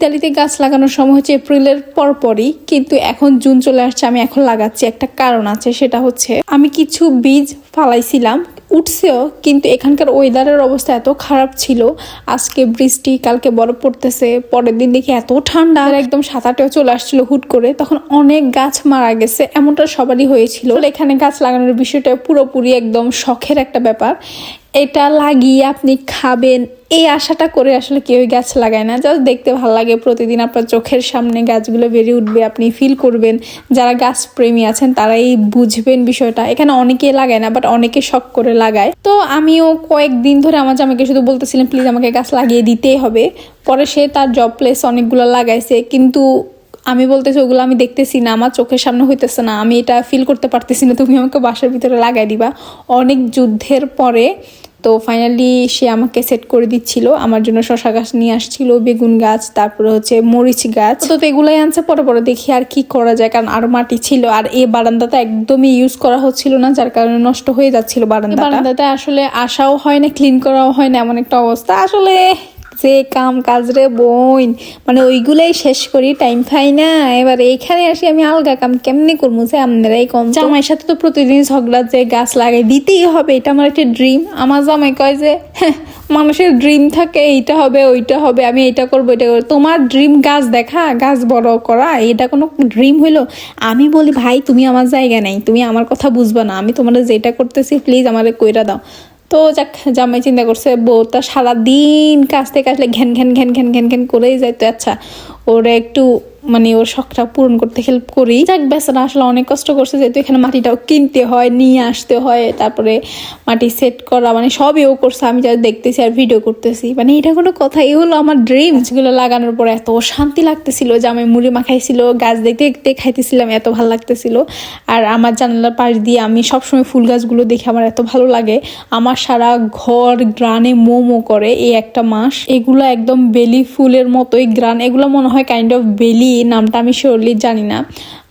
ইতালিতে গাছ লাগানোর সময় হচ্ছে এপ্রিলের পরপরই, কিন্তু এখন জুন চলে আসছে, আমি এখন লাগাচ্ছি। একটা কারণ আছে, সেটা হচ্ছে আমি কিছু বীজ ফালাইছিলাম, উঠছেও, কিন্তু এখানকার ওয়েদারের অবস্থা এত খারাপ ছিল। আজকে বৃষ্টি, কালকে বরফ পড়তেছে, পরের দিন দেখি এত ঠান্ডা। একদম সাঁতারটাও চলে আসছিল হুট করে, তখন অনেক গাছ মারা গেছে, এমনটা সবারই হয়েছিল। এখানে গাছ লাগানোর বিষয়টা পুরোপুরি একদম শখের একটা ব্যাপার। এটা লাগিয়ে আপনি খাবেন। এই আশাটা করে আসলে কেউই গাছ লাগায় না। জাস্ট দেখতে ভালো লাগে। প্রতিদিন আপনার চোখের সামনে গাছগুলো বেড়ে উঠবে, আপনি ফিল করবেন। যারা গাছ প্রেমী আছেন, তারাই বুঝবেন বিষয়টা। এখানে অনেকে লাগায় না বাট অনেকে শখ করে লাগায়। তো আমিও কয়েকদিন ধরে আমার জামাকে শুধু বলতেছিলাম প্লিজ আমাকে গাছ লাগিয়ে দিতেই হবে। পরে সে তার জব প্লেস অনেকগুলো লাগাইছে। কিন্তু আমি বলতেছি, ওগুলো আমি দেখতেছি না। আমার চোখের সামনে হইতেছে না। আমি এটা ফিল করতে পারতেছি না। তুমি আমাকে বাসার ভিতরে লাগাই দিবা। অনেক যুদ্ধের পরে তো ফাইনালি সে আমাকে সেট করে দিচ্ছিল। আমার জন্য শশা গাছ নিয়ে আসছিল, বেগুন গাছ, তারপরে হচ্ছে মরিচ গাছ। তো এগুলাই আনছে, পরে পরে দেখি আর কি করা যায়, কারণ আর মাটি ছিল। আর এই বারান্দাটা একদমই ইউজ করা হচ্ছিল না, যার কারণে নষ্ট হয়ে যাচ্ছিল বারান্দা বারান্দাতে আসলে আসাও হয় না ক্লিন করাও হয় না, এমন একটা অবস্থা। আসলে যে কাম কাজ রে বোন। মানে ওইগুলাই শেষ করি টাইম পাই না। এবার এইখানে আসি আমি আলগা কাম কেমনি করব যে আপনারাই কম জামাইয়ের সাথে তো প্রতিদিন ঝগড়া যে গাছ লাগাই, দিতেই হবে, এটা আমার একটা ড্রিম আমার জামাই কয় যে হ্যাঁ মানুষের ড্রিম থাকে, এইটা হবে, ওইটা হবে, আমি এটা করব এটা করব। তোমার ড্রিম গাছ দেখা, গাছ বড় করা, এটা কোনো ড্রিম হইল? আমি বলি, ভাই, তুমি আমার জায়গা নেই, তুমি আমার কথা বুঝবা না। আমি তোমার যেটা করতেছি প্লিজ আমারে কইরা দাও। তো যাক, জামাই চিন্তা করছে বউটা সারাদিন কাজ থেকে আসলে ঘ্যান ঘ্যান ঘ্যান ঘ্যান ঘ্যান ঘ্যান করেই যায় তো আচ্ছা ওরা একটু মানে ওর শখটা পূরণ করতে হেল্প করি। যাক, বেচারা আসলে অনেক কষ্ট করছে, যেহেতু এখানে মাটিটাও কিনতে হয়, নিয়ে আসতে হয়, তারপরে মাটি সেট করা মানে সবই ও করছে, আমি যা দেখতেছি আর ভিডিও করতেছি। মানে এটা কোনো কথা, এই হলো আমার ড্রিম গাছগুলো লাগানোর পর এত শান্তি লাগতেছিল যে আমি মুড়ি মাখাইছিল, গাছ দেখতে দেখতে খাইতেছিলাম, এত ভালো লাগতেছিল। আর আমার জানালার পাশ দিয়ে আমি সবসময় ফুল গাছগুলো দেখে আমার এত ভালো লাগে। আমার সারা ঘর গ্রানে মোমো করে এই একটা মাস। এগুলো একদম বেলি ফুলের মতোই গ্রান, এগুলো মনে হয় কাইন্ড অফ বেলি নামটা আমি শিওরলি জানি না।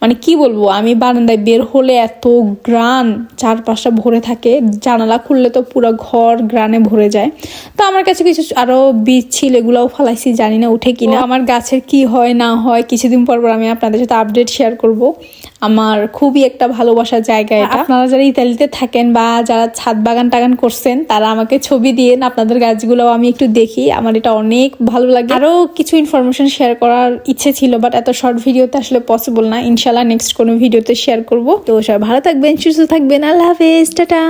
মানে কি বলব আমি বারান্দায় বের হলে এত গ্রান চারপাশটা ভরে থাকে জানালা খুললে তো পুরো ঘর গ্রানে ভরে যায়। তো আমার কাছে কিছু আরও বীজ ছিল এগুলোও ফলাইছি জানি না উঠে কিনা। আমার গাছের কি হয় না হয় কিছুদিন পর পর আমি আপনাদের সাথে আপডেট শেয়ার করব। আমার খুবই একটা ভালোবাসার জায়গা এটা। আপনারা যারা ইতালিতে থাকেন বা যারা ছাদ বাগান টাগান করছেন তারা আমাকে ছবি দিয়ে আপনাদের গাছগুলোও আমি একটু দেখি। আমার এটা অনেক ভালো লাগে। আরও কিছু ইনফরমেশন শেয়ার করার ইচ্ছে ছিল বাট এত শর্ট ভিডিওতে আসলে পসিবল না। ইনশাল্লাহ নেক্সট কোনো ভিডিওতে শেয়ার করব। তো সবাই ভালো থাকবেন, সুস্থ থাকবেন। আল্লাহ হাফেজ, টাটা।